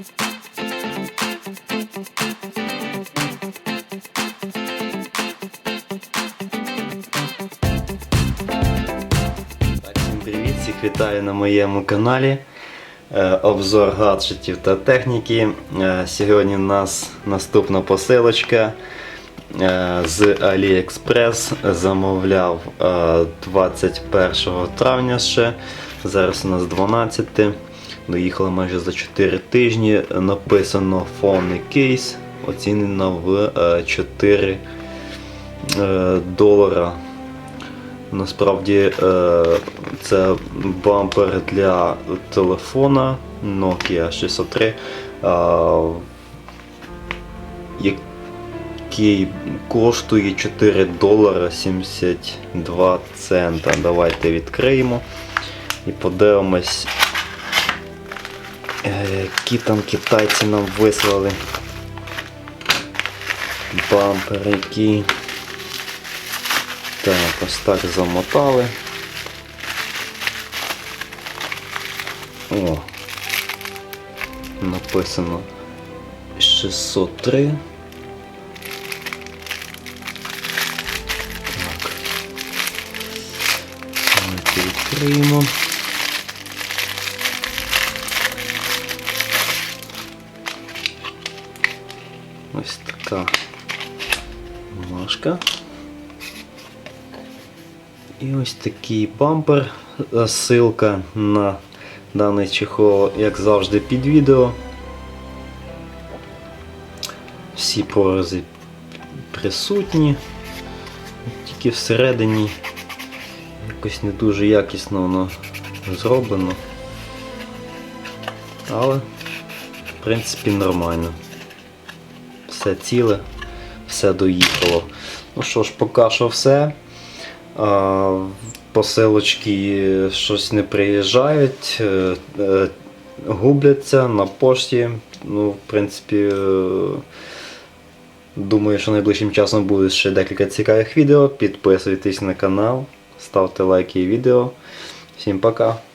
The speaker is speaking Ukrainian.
Привіт, всіх вітаю на моєму каналі. Е, Обзор гаджетів та техніки. Е, Сьогодні у нас наступна посилочка е, з AliExpress. Замовляв е, 21 травня ще. Зараз у нас 12. Доїхала майже за 4 тижні. Написано повний кейс. Оцінено в е, 4 е, долара. Насправді е, це бампер для телефона Nokia 603, е, який коштує 4 долара 72 цента. Давайте відкриємо і подивимось, е, які там китайці нам вислали. Бампер який. Так, ось так замотали. О. Написано 603. Так. Відкриємо. Ось така бумажка. І ось такий бампер. Ссылка на даний чехол, як завжди, під відео. Всі порози присутні, тільки всередині якось не дуже якісно воно зроблено. Але, в принципі, нормально. Все ціле, все доїхало. Ну що ж, поки що все. Посилочки щось не приїжджають, е, е, губляться на пошті. Ну, в принципі, е, думаю, що найближчим часом буде ще декілька цікавих відео. Підписуйтесь на канал, ставте лайки і відео. Всім пока!